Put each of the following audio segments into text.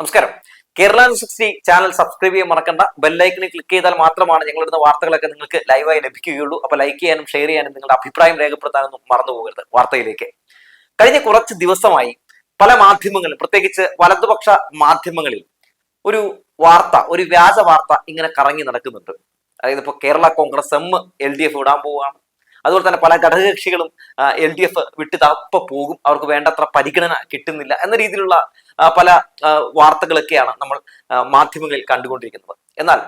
നമസ്കാരം. Kerala sixty channel subscribe ചെയ്യാൻ മറക്കണ്ട. ബെല്ലൈക്കണിൽ ക്ലിക്ക് ചെയ്താൽ മാത്രമാണ് ഞങ്ങളിടുന്ന വാർത്തകളൊക്കെ നിങ്ങൾക്ക് ലൈവായി ലഭിക്കുകയുള്ളൂ. അപ്പൊ ലൈക്ക് ചെയ്യാനും ഷെയർ ചെയ്യാനും നിങ്ങളുടെ അഭിപ്രായം രേഖപ്പെടുത്താനൊന്നും മറന്നു പോകരുത് വാർത്തയിലേക്ക്. കഴിഞ്ഞ കുറച്ച് ദിവസമായി പല മാധ്യമങ്ങളും പ്രത്യേകിച്ച് വലതുപക്ഷ മാധ്യമങ്ങളിൽ ഒരു വാർത്ത ഒരു വ്യാജ വാർത്ത ഇങ്ങനെ കറങ്ങി നടക്കുന്നുണ്ട്. അതായത് ഇപ്പോൾ Kerala Congress M L D F വിടാൻ പോവുകയാണ്. അതുപോലെ തന്നെ പല ഘടകകക്ഷികളും എൽ ഡി എഫ് വിട്ട് തപ്പ പോകും. അവർക്ക് വേണ്ടത്ര പരിഗണന കിട്ടുന്നില്ല എന്ന രീതിയിലുള്ള പല വാർത്തകളൊക്കെയാണ് നമ്മൾ മാധ്യമങ്ങളിൽ കണ്ടുകൊണ്ടിരിക്കുന്നത്. എന്നാൽ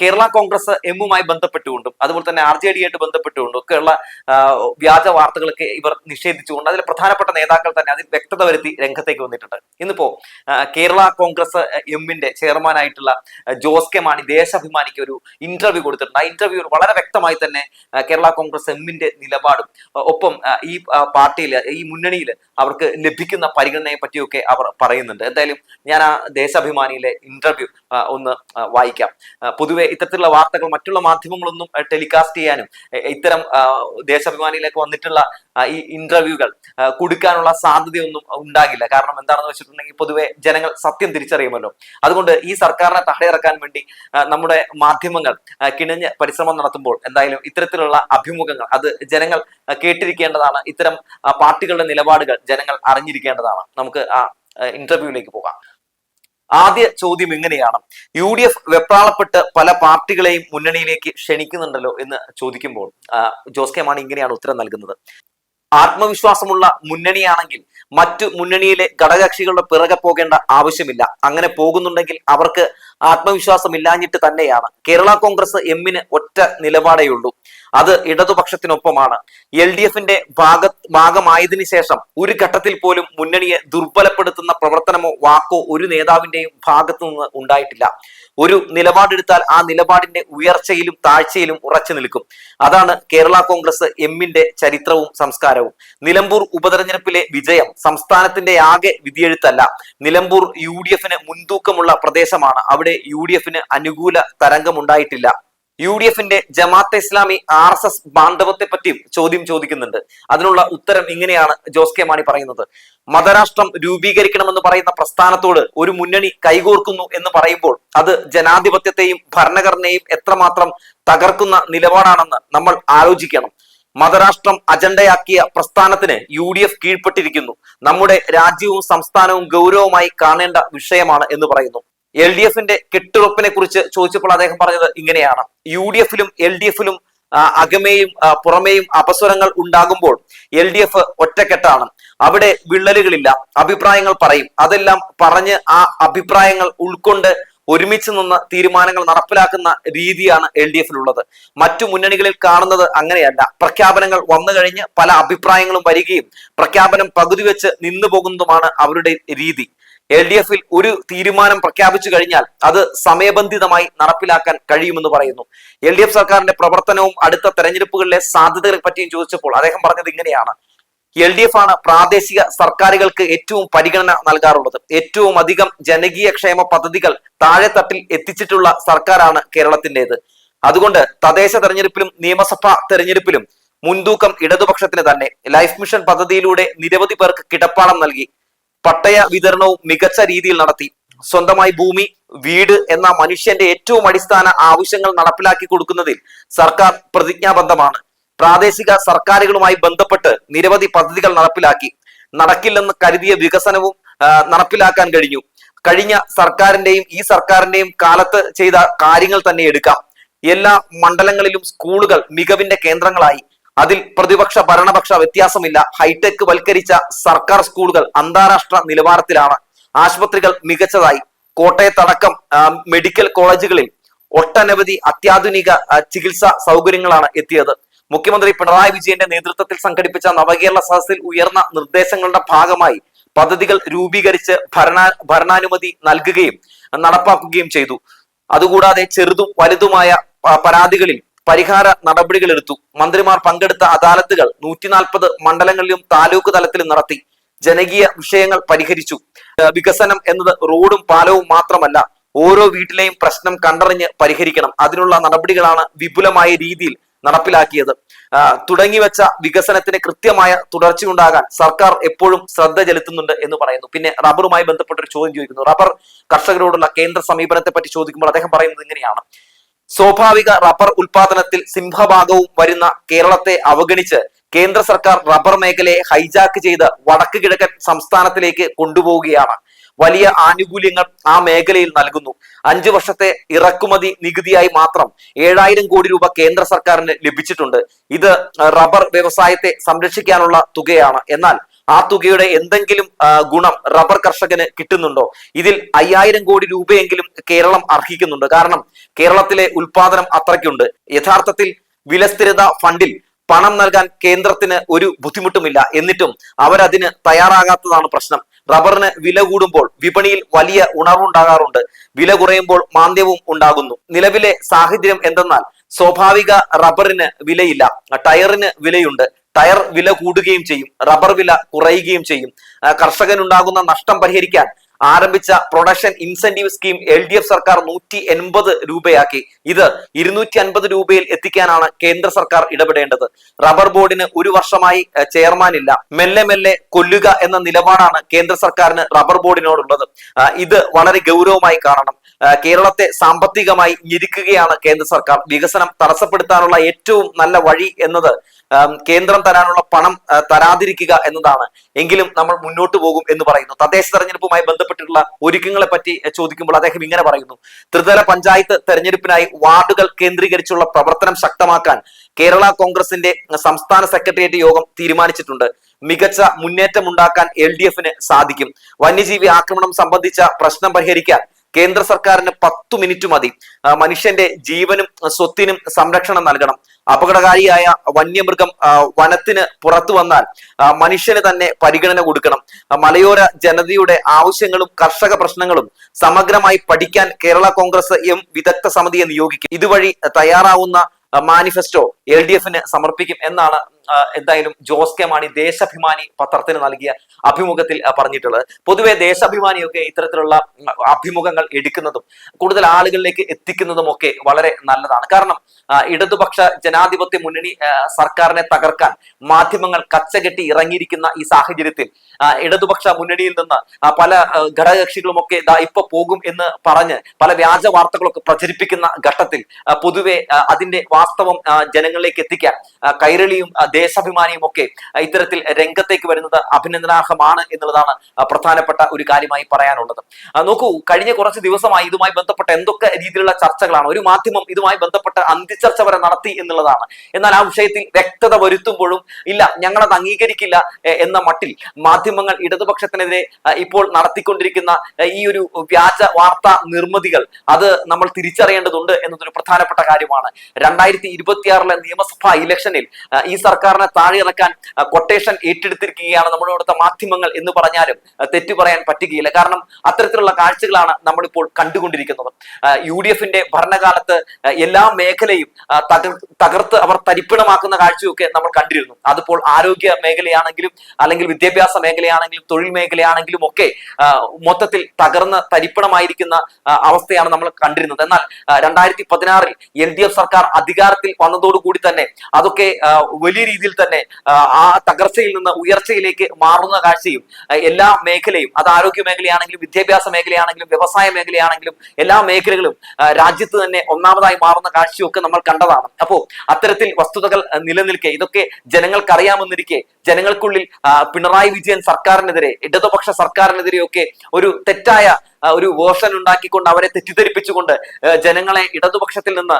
കേരള കോൺഗ്രസ് എമ്മുമായി ബന്ധപ്പെട്ടുകൊണ്ടും അതുപോലെ തന്നെ ആർ ജെ ഡി ആയിട്ട് ബന്ധപ്പെട്ടുകൊണ്ടും ഒക്കെയുള്ള വ്യാജ വാർത്തകളൊക്കെ ഇവർ നിഷേധിച്ചുകൊണ്ട് അതിൽ പ്രധാനപ്പെട്ട നേതാക്കൾ തന്നെ അതിൽ വ്യക്തത വരുത്തി രംഗത്തേക്ക് വന്നിട്ടുണ്ട്. ഇന്നിപ്പോ കേരള കോൺഗ്രസ് എമ്മിന്റെ ചെയർമാനായിട്ടുള്ള ജോസ് കെ മാണി ദേശാഭിമാനിക്ക് ഒരു ഇന്റർവ്യൂ കൊടുത്തിട്ടുണ്ട്. ആ ഇന്റർവ്യൂ വളരെ വ്യക്തമായി തന്നെ കേരള കോൺഗ്രസ് എമ്മിന്റെ നിലപാടും ഒപ്പം ഈ പാർട്ടിയിൽ ഈ മുന്നണിയിൽ അവർക്ക് ലഭിക്കുന്ന പരിഗണനയെ പറ്റിയൊക്കെ അവർ പറയുന്നുണ്ട്. എന്തായാലും ഞാൻ ആ ദേശാഭിമാനിയിലെ ഇന്റർവ്യൂ ഒന്ന് വായിക്കാം. പൊതുവെ ഇത്തരത്തിലുള്ള വാർത്തകൾ മറ്റുള്ള മാധ്യമങ്ങളൊന്നും ടെലികാസ്റ്റ് ചെയ്യാനും ഇത്തരം ദേശാഭിമാനിയിലേക്ക് വന്നിട്ടുള്ള ഈ ഇന്റർവ്യൂകൾ കൊടുക്കാനുള്ള സാധ്യതയൊന്നും ഉണ്ടാകില്ല. കാരണം എന്താണെന്ന് വെച്ചിട്ടുണ്ടെങ്കിൽ പൊതുവെ ജനങ്ങൾ സത്യം തിരിച്ചറിയുമല്ലോ. അതുകൊണ്ട് ഈ സർക്കാരിനെ തടയിറക്കാൻ വേണ്ടി നമ്മുടെ മാധ്യമങ്ങൾ കിണഞ്ഞ് പരിശ്രമം നടത്തുമ്പോൾ എന്തായാലും ഇത്തരത്തിലുള്ള അഭിമുഖങ്ങൾ അത് ജനങ്ങൾ കേട്ടിരിക്കേണ്ടതാണ്. ഇത്തരം പാർട്ടികളുടെ നിലപാടുകൾ ജനങ്ങൾ അറിഞ്ഞിരിക്കേണ്ടതാണ്. നമുക്ക് ആ ഇന്റർവ്യൂവിലേക്ക് പോകാം. ആദ്യ ചോദ്യം ഇങ്ങനെയാണ്. യു ഡി എഫ് വെപ്രാളപ്പെട്ട് പല പാർട്ടികളെയും മുന്നണിയിലേക്ക് ക്ഷണിക്കുന്നുണ്ടല്ലോ എന്ന് ചോദിക്കുമ്പോൾ ജോസ് കെ മാണി ഇങ്ങനെയാണ് ഉത്തരം നൽകുന്നത്. ആത്മവിശ്വാസമുള്ള മുന്നണിയാണെങ്കിൽ മറ്റു മുന്നണിയിലെ ഘടകകക്ഷികളുടെ പിറകെ പോകേണ്ട ആവശ്യമില്ല. അങ്ങനെ പോകുന്നുണ്ടെങ്കിൽ അവർക്ക് ആത്മവിശ്വാസം ഇല്ലാഞ്ഞിട്ട് തന്നെയാണ്. കേരള കോൺഗ്രസ് എമ്മിന് ഒറ്റ നിലപാടേയുള്ളൂ അത് ഇടതുപക്ഷത്തിനൊപ്പമാണ്. എൽ ഡി എഫിന്റെ ഭാഗ ഭാഗമായതിനു ശേഷം ഒരു ഘട്ടത്തിൽ പോലും മുന്നണിയെ ദുർബലപ്പെടുത്തുന്ന പ്രവർത്തനമോ വാക്കോ ഒരു നേതാവിന്റെയും ഭാഗത്തു നിന്ന് ഉണ്ടായിട്ടില്ല. ഒരു നിലപാടെടുത്താൽ ആ നിലപാടിന്റെ ഉയർച്ചയിലും താഴ്ചയിലും ഉറച്ചു നിൽക്കും. അതാണ് കേരള കോൺഗ്രസ് എമ്മിന്റെ ചരിത്രവും സംസ്കാരവും. നിലമ്പൂർ ഉപതെരഞ്ഞെടുപ്പിലെ വിജയം സംസ്ഥാനത്തിന്റെ ആകെ വിധിയെഴുത്തല്ല. നിലമ്പൂർ യു ഡി എഫിന് മുൻതൂക്കമുള്ള പ്രദേശമാണ്. അവിടെ യു ഡി എഫിന് അനുകൂല തരംഗമുണ്ടായിട്ടില്ല. യു ഡി എഫിന്റെ Jamaat-e Islami R S S ബാന്ധവത്തെ പറ്റിയും ചോദ്യം ചോദിക്കുന്നുണ്ട്. അതിനുള്ള ഉത്തരം ഇങ്ങനെയാണ് ജോസ് കെ മാണി പറയുന്നത്. മതരാഷ്ട്രം രൂപീകരിക്കണമെന്ന് പറയുന്ന പ്രസ്ഥാനത്തോട് ഒരു മുന്നണി കൈകോർക്കുന്നു എന്ന് പറയുമ്പോൾ അത് ജനാധിപത്യത്തെയും ഭരണഘടനയെയും എത്രമാത്രം തകർക്കുന്ന നിലപാടാണെന്ന് നമ്മൾ ആലോചിക്കണം. മതരാഷ്ട്രം അജണ്ടയാക്കിയ പ്രസ്ഥാനത്തിന് യു ഡി എഫ് കീഴ്പ്പെട്ടിരിക്കുന്നു. നമ്മുടെ രാജ്യവും സംസ്ഥാനവും ഗൗരവമായി കാണേണ്ട വിഷയമാണ് എന്ന് പറയുന്നു. എൽ ഡി എഫിന്റെ കെട്ടുറപ്പിനെ കുറിച്ച് ചോദിച്ചപ്പോൾ അദ്ദേഹം പറഞ്ഞത് ഇങ്ങനെയാണ്. യു ഡി എഫിലും എൽ ഡി എഫിലും അകമേയും പുറമേയും അപസ്വരങ്ങൾ ഉണ്ടാകുമ്പോൾ എൽ ഡി എഫ് ഒറ്റക്കെട്ടാണ്. അവിടെ വിള്ളലുകളില്ല. അഭിപ്രായങ്ങൾ പറയും. അതെല്ലാം പറഞ്ഞ് ആ അഭിപ്രായങ്ങൾ ഉൾക്കൊണ്ട് ഒരുമിച്ച് നിന്ന് തീരുമാനങ്ങൾ നടപ്പിലാക്കുന്ന രീതിയാണ് എൽ ഡി എഫിലുള്ളത്. മറ്റു മുന്നണികളിൽ കാണുന്നത് അങ്ങനെയല്ല. പ്രഖ്യാപനങ്ങൾ വന്നു കഴിഞ്ഞ് പല അഭിപ്രായങ്ങളും വരികയും പ്രഖ്യാപനം പകുതി വെച്ച് നിന്നു പോകുന്നതുമാണ് അവരുടെ രീതി. എൽ ഡി എഫിൽ ഒരു തീരുമാനം പ്രഖ്യാപിച്ചു കഴിഞ്ഞാൽ അത് സമയബന്ധിതമായി നടപ്പിലാക്കാൻ കഴിയുമെന്ന് പറയുന്നു. എൽ ഡി എഫ് സർക്കാരിന്റെ പ്രവർത്തനവും അടുത്ത തെരഞ്ഞെടുപ്പുകളിലെ സാധ്യതകളെ പറ്റിയും ചോദിച്ചപ്പോൾ അദ്ദേഹം പറഞ്ഞത് ഇങ്ങനെയാണ്. എൽ ഡി എഫ് ആണ് പ്രാദേശിക സർക്കാരുകൾക്ക് ഏറ്റവും പരിഗണന നൽകാറുള്ളത്. ഏറ്റവും അധികം ജനകീയ ക്ഷേമ പദ്ധതികൾ താഴെത്തട്ടിൽ എത്തിച്ചിട്ടുള്ള സർക്കാരാണ് കേരളത്തിന്റെത്. അതുകൊണ്ട് തദ്ദേശ തെരഞ്ഞെടുപ്പിലും നിയമസഭാ തെരഞ്ഞെടുപ്പിലും മുൻതൂക്കം ഇടതുപക്ഷത്തിന് തന്നെ ലൈഫ് മിഷൻ പദ്ധതിയിലൂടെ നിരവധി പേർക്ക് കിടപ്പാടം നൽകി പട്ടയ വിതരണവും മികച്ച രീതിയിൽ നടത്തി. സ്വന്തമായി ഭൂമി വീട് എന്ന മനുഷ്യന്റെ ഏറ്റവും അടിസ്ഥാന ആവശ്യങ്ങൾ നടപ്പിലാക്കി കൊടുക്കുന്നതിൽ സർക്കാർ പ്രതിജ്ഞാബദ്ധമാണ്. പ്രാദേശിക സർക്കാരുകളുമായി ബന്ധപ്പെട്ട് നിരവധി പദ്ധതികൾ നടപ്പിലാക്കി. നടക്കില്ലെന്ന് കരുതിയ വികസനവും നടപ്പിലാക്കാൻ കഴിഞ്ഞു. കഴിഞ്ഞ സർക്കാരിന്റെയും ഈ സർക്കാരിന്റെയും കാലത്ത് ചെയ്ത കാര്യങ്ങൾ തന്നെ എടുക്കാം. എല്ലാ മണ്ഡലങ്ങളിലും സ്കൂളുകൾ മികവിന്റെ കേന്ദ്രങ്ങളായി. അതിൽ പ്രതിപക്ഷ ഭരണപക്ഷ വ്യത്യാസമില്ല. ഹൈടെക് വൽക്കരിച്ച സർക്കാർ സ്കൂളുകൾ അന്താരാഷ്ട്ര നിലവാരത്തിലാണ്. ആശുപത്രികൾ മികച്ചതായി. കോട്ടയത്തടക്കം മെഡിക്കൽ കോളേജുകളിൽ ഒട്ടനവധി അത്യാധുനിക ചികിത്സാ സൗകര്യങ്ങളാണ് എത്തിയത്. മുഖ്യമന്ത്രി പിണറായി വിജയന്റെ നേതൃത്വത്തിൽ സംഘടിപ്പിച്ച നവകേരള സദസ്സിൽ ഉയർന്ന നിർദ്ദേശങ്ങളുടെ ഭാഗമായി പദ്ധതികൾ രൂപീകരിച്ച് ഭരണ ഭരണാനുമതി നൽകുകയും നടപ്പാക്കുകയും ചെയ്തു. അതുകൂടാതെ ചെറുതും വലുതുമായ പരാതികളിൽ പരിഹാര നടപടികൾ എടുത്തു മന്ത്രിമാർ പങ്കെടുത്ത അദാലത്തുകൾ നൂറ്റി നാൽപ്പത് മണ്ഡലങ്ങളിലും താലൂക്ക് തലത്തിലും നടത്തി. ജനകീയ വിഷയങ്ങൾ പരിഹരിച്ചു. വികസനം എന്നത് റോഡും പാലവും മാത്രമല്ല ഓരോ വീട്ടിലെയും പ്രശ്നം കണ്ടറിഞ്ഞ് പരിഹരിക്കണം. അതിനുള്ള നടപടികളാണ് വിപുലമായ രീതിയിൽ നടപ്പിലാക്കിയത്. തുടങ്ങിവെച്ച വികസനത്തിന് കൃത്യമായ തുടർച്ചയുണ്ടാകാൻ സർക്കാർ എപ്പോഴും ശ്രദ്ധ ചെലുത്തുന്നുണ്ട് എന്ന് പറയുന്നു. പിന്നെ റബ്ബറുമായി ബന്ധപ്പെട്ട ഒരു ചോദ്യം ചോദിക്കുന്നു. റബ്ബർ കർഷകരോടുള്ള കേന്ദ്ര സമീപനത്തെ പറ്റി ചോദിക്കുമ്പോൾ അദ്ദേഹം പറയുന്നത് ഇങ്ങനെയാണ്. സ്വാഭാവിക റബ്ബർ ഉൽപാദനത്തിൽ സിംഹഭാഗവും വരുന്ന കേരളത്തെ അവഗണിച്ച് കേന്ദ്ര സർക്കാർ റബ്ബർ മേഖലയെ ഹൈജാക്ക് ചെയ്ത് വടക്ക് കിഴക്കൻ സംസ്ഥാനത്തിലേക്ക് കൊണ്ടുപോവുകയാണ്. വലിയ ആനുകൂല്യങ്ങൾ ആ മേഖലയിൽ നൽകുന്നു. അഞ്ചു വർഷത്തെ ഇറക്കുമതി നികുതിയായി മാത്രം ഏഴായിരം കോടി രൂപ കേന്ദ്ര സർക്കാരിന് ലഭിച്ചിട്ടുണ്ട്. ഇത് റബ്ബർ വ്യവസായത്തെ സംരക്ഷിക്കാനുള്ള തുകയാണ്. എന്നാൽ ആ തുകയുടെ എന്തെങ്കിലും ഗുണം റബ്ബർ കർഷകന് കിട്ടുന്നുണ്ടോ? ഇതിൽ അയ്യായിരം കോടി രൂപയെങ്കിലും കേരളം അർഹിക്കുന്നുണ്ട്. കാരണം കേരളത്തിലെ ഉൽപാദനം അത്രയ്ക്കുണ്ട്. യഥാർത്ഥത്തിൽ വിലസ്ഥിരത ഫണ്ടിൽ പണം നൽകാൻ കേന്ദ്രത്തിന് ഒരു ബുദ്ധിമുട്ടുമില്ല. എന്നിട്ടും അവരതിന് തയ്യാറാകാത്തതാണ് പ്രശ്നം. റബ്ബറിന് വില കൂടുമ്പോൾ വിപണിയിൽ വലിയ ഉണർവുണ്ടാകാറുണ്ട്. വില കുറയുമ്പോൾ മാന്ദ്യവും ഉണ്ടാകുന്നു. നിലവിലെ സാഹചര്യം എന്തെന്നാൽ സ്വാഭാവിക റബ്ബറിന് വിലയില്ല. ടയറിന് വിലയുണ്ട്. ടയർ വില കൂടുകയും ചെയ്യും റബ്ബർ വില കുറയുകയും ചെയ്യും. കർഷകനുണ്ടാകുന്ന നഷ്ടം പരിഹരിക്കാൻ ആരംഭിച്ച production incentive scheme L D F സർക്കാർ നൂറ്റി എൺപത് രൂപയാക്കി. ഇത് ഇരുന്നൂറ്റി അൻപത് രൂപയിൽ എത്തിക്കാനാണ് കേന്ദ്ര സർക്കാർ ഇടപെടേണ്ടത്. റബ്ബർ ബോർഡിന് ഒരു വർഷമായി ചെയർമാൻ ഇല്ല. മെല്ലെ മെല്ലെ കൊല്ലുക എന്ന നിലപാടാണ് കേന്ദ്ര സർക്കാരിന് റബ്ബർ ബോർഡിനോടുള്ളത്. ഇത് വളരെ ഗൗരവമായി കാണണം. കേരളത്തെ സാമ്പത്തികമായി ഞെരുക്കുകയാണ് കേന്ദ്ര സർക്കാർ. വികസനം തടസ്സപ്പെടുത്താനുള്ള ഏറ്റവും നല്ല വഴി എന്നത് കേന്ദ്രം തരാനുള്ള പണം തരാതിരിക്കുക എന്നതാണ്. എങ്കിലും നമ്മൾ മുന്നോട്ട് പോകും എന്ന് പറയുന്നു. തദ്ദേശ തെരഞ്ഞെടുപ്പുമായി ബന്ധപ്പെട്ടിട്ടുള്ള ഒരുക്കങ്ങളെ പറ്റി ചോദിക്കുമ്പോൾ അദ്ദേഹം ഇങ്ങനെ പറയുന്നു. ത്രിതല പഞ്ചായത്ത് തെരഞ്ഞെടുപ്പിനായി വാർഡുകൾ കേന്ദ്രീകരിച്ചുള്ള പ്രവർത്തനം ശക്തമാക്കാൻ കേരള കോൺഗ്രസിന്റെ സംസ്ഥാന സെക്രട്ടേറിയറ്റ് യോഗം തീരുമാനിച്ചിട്ടുണ്ട്. മികച്ച മുന്നേറ്റം ഉണ്ടാക്കാൻ എൽ ഡി എഫിന് സാധിക്കും. വന്യജീവി ആക്രമണം സംബന്ധിച്ച പ്രശ്നം പരിഹരിക്കാൻ കേന്ദ്ര സർക്കാരിന് പത്തു മിനിറ്റ് മതി. മനുഷ്യന്റെ ജീവനും സ്വത്തിനും സംരക്ഷണം നൽകണം. അപകടകാരിയായ വന്യമൃഗം വനത്തിന് പുറത്തു വന്നാൽ മനുഷ്യന് തന്നെ പരിഗണന കൊടുക്കണം. മലയോര ജനതയുടെ ആവശ്യങ്ങളും കർഷക പ്രശ്നങ്ങളും സമഗ്രമായി പഠിക്കാൻ കേരള കോൺഗ്രസ് എം വിദഗ്ധ സമിതിയെ നിയോഗിക്കും. ഇതുവഴി തയ്യാറാവുന്ന മാനിഫെസ്റ്റോ എൽ ഡി എഫിന് സമർപ്പിക്കും എന്നാണ് എന്തായാലും ജോസ് കെ മാണി ദേശാഭിമാനി പത്രത്തിന് നൽകിയ അഭിമുഖത്തിൽ പറഞ്ഞിട്ടുള്ളത്. പൊതുവെ ദേശാഭിമാനിയൊക്കെ ഇത്തരത്തിലുള്ള അഭിമുഖങ്ങൾ എടുക്കുന്നതും കൂടുതൽ ആളുകളിലേക്ക് എത്തിക്കുന്നതും ഒക്കെ വളരെ നല്ലതാണ്. കാരണം ഇടതുപക്ഷ ജനാധിപത്യ മുന്നണി സർക്കാരിനെ തകർക്കാൻ മാധ്യമങ്ങൾ കച്ചകെട്ടി ഇറങ്ങിയിരിക്കുന്ന ഈ സാഹചര്യത്തിൽ ഇടതുപക്ഷ മുന്നണിയിൽ നിന്ന് പല ആ, ഘടകകക്ഷികളും ഒക്കെ ദാ ഇപ്പൊ പോകും എന്ന് പറഞ്ഞ് പല വ്യാജ വാർത്തകളൊക്കെ പ്രചരിപ്പിക്കുന്ന ഘട്ടത്തിൽ പൊതുവെ അതിന്റെ വാസ്തവം ആ, ജനങ്ങളിലേക്ക് എത്തിക്കാൻ കൈരളിയും ദേശാഭിമാനിയും ഒക്കെ ഇത്തരത്തിൽ രംഗത്തേക്ക് വരുന്നത് അഭിനന്ദനാർഹമാണ് എന്നുള്ളതാണ് പ്രധാനപ്പെട്ട ഒരു കാര്യമായി പറയാനുള്ളത്. നോക്കൂ കഴിഞ്ഞ കുറച്ച് ദിവസമായി ഇതുമായി ബന്ധപ്പെട്ട എന്തൊക്കെ രീതിയിലുള്ള ചർച്ചകളാണ് ഒരു മാധ്യമം ഇതുമായി ബന്ധപ്പെട്ട അന്തിച്ചർച്ച വരെ നടത്തി എന്നുള്ളതാണ്. എന്നാൽ ആ വിഷയത്തിൽ വ്യക്തത വരുത്തുമ്പോഴും ഇല്ല ഞങ്ങളത് അംഗീകരിക്കില്ല എന്ന മട്ടിൽ മാധ്യമങ്ങൾ ഇടതുപക്ഷത്തിനെതിരെ ഇപ്പോൾ നടത്തിക്കൊണ്ടിരിക്കുന്ന ഈ ഒരു വ്യാജ വാർത്താ നിർമ്മിതികൾ അത് നമ്മൾ തിരിച്ചറിയേണ്ടതുണ്ട് എന്നതൊരു പ്രധാനപ്പെട്ട കാര്യമാണ്. രണ്ടായിരത്തി ഇരുപത്തിയാറിലെ നിയമസഭാ ഇലക്ഷനിൽ ഈ സർക്കാരിനെ താഴെ ഇറക്കാൻ കൊട്ടേഷൻ ഏറ്റെടുത്തിരിക്കുകയാണ് നമ്മുടെ ഇവിടുത്തെ മാധ്യമങ്ങൾ എന്ന് പറഞ്ഞാലും തെറ്റു പറയാൻ പറ്റുകയില്ല. കാരണം അത്തരത്തിലുള്ള കാഴ്ചകളാണ് നമ്മളിപ്പോൾ കണ്ടുകൊണ്ടിരിക്കുന്നത്. യു ഡി എഫിന്റെ ഭരണകാലത്ത് എല്ലാ മേഖലയും തകർത്ത് അവർ തരിപ്പിണമാക്കുന്ന കാഴ്ചയൊക്കെ നമ്മൾ കണ്ടിരുന്നു. അതിപ്പോൾ ആരോഗ്യ മേഖലയാണെങ്കിലും അല്ലെങ്കിൽ വിദ്യാഭ്യാസ മേഖലയാണെങ്കിലും തൊഴിൽ മേഖലയാണെങ്കിലും ഒക്കെ മൊത്തത്തിൽ തകർന്ന് തരിപ്പണമായിരിക്കുന്ന അവസ്ഥയാണ് നമ്മൾ കണ്ടിരുന്നത്. എന്നാൽ രണ്ടായിരത്തി പതിനാറിൽ എൽ ഡി എഫ് സർക്കാർ അധികാരത്തിൽ വന്നതോടുകൂടി തന്നെ അതൊക്കെ വലിയ രീതിയിൽ തന്നെ ആ, തകർച്ചയിൽ നിന്ന് ഉയർച്ചയിലേക്ക് മാറുന്ന കാഴ്ചയും എല്ലാ മേഖലയും അത് ആരോഗ്യ മേഖലയാണെങ്കിലും വിദ്യാഭ്യാസ മേഖലയാണെങ്കിലും വ്യവസായ മേഖലയാണെങ്കിലും എല്ലാ മേഖലകളും രാജ്യത്ത് തന്നെ ഒന്നാമതായി മാറുന്ന കാഴ്ചയൊക്കെ നമ്മൾ കണ്ടതാണ്. അപ്പോൾ അത്തരത്തിൽ വസ്തുതകൾ നിലനിൽക്കെ ഇതൊക്കെ ജനങ്ങൾക്ക് അറിയാമെന്നിരിക്കെ ജനങ്ങൾക്കുള്ളിൽ പിണറായി വിജയൻ സർക്കാരിനെതിരെ ഇടതുപക്ഷ സർക്കാരിനെതിരെയൊക്കെ ഒരു തെറ്റായ ഒരു വേർഷൻ ഉണ്ടാക്കിക്കൊണ്ട് അവരെ തെറ്റിദ്ധരിപ്പിച്ചുകൊണ്ട് ജനങ്ങളെ ഇടതുപക്ഷത്തിൽ നിന്ന്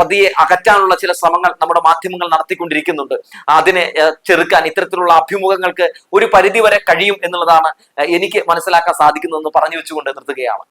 പതിയെ അകറ്റാനുള്ള ചില ശ്രമങ്ങൾ നമ്മുടെ മാധ്യമങ്ങൾ നടത്തിക്കൊണ്ടിരിക്കുന്നുണ്ട്. അതിനെ ചെറുക്കാൻ ഇത്തരത്തിലുള്ള അഭിമുഖങ്ങൾക്ക് ഒരു പരിധി വരെ കഴിയും എന്നുള്ളതാണ് എനിക്ക് മനസ്സിലാക്കാൻ സാധിക്കുന്നതെന്ന് പറഞ്ഞു വെച്ചുകൊണ്ട് നിർത്തുകയാണ്.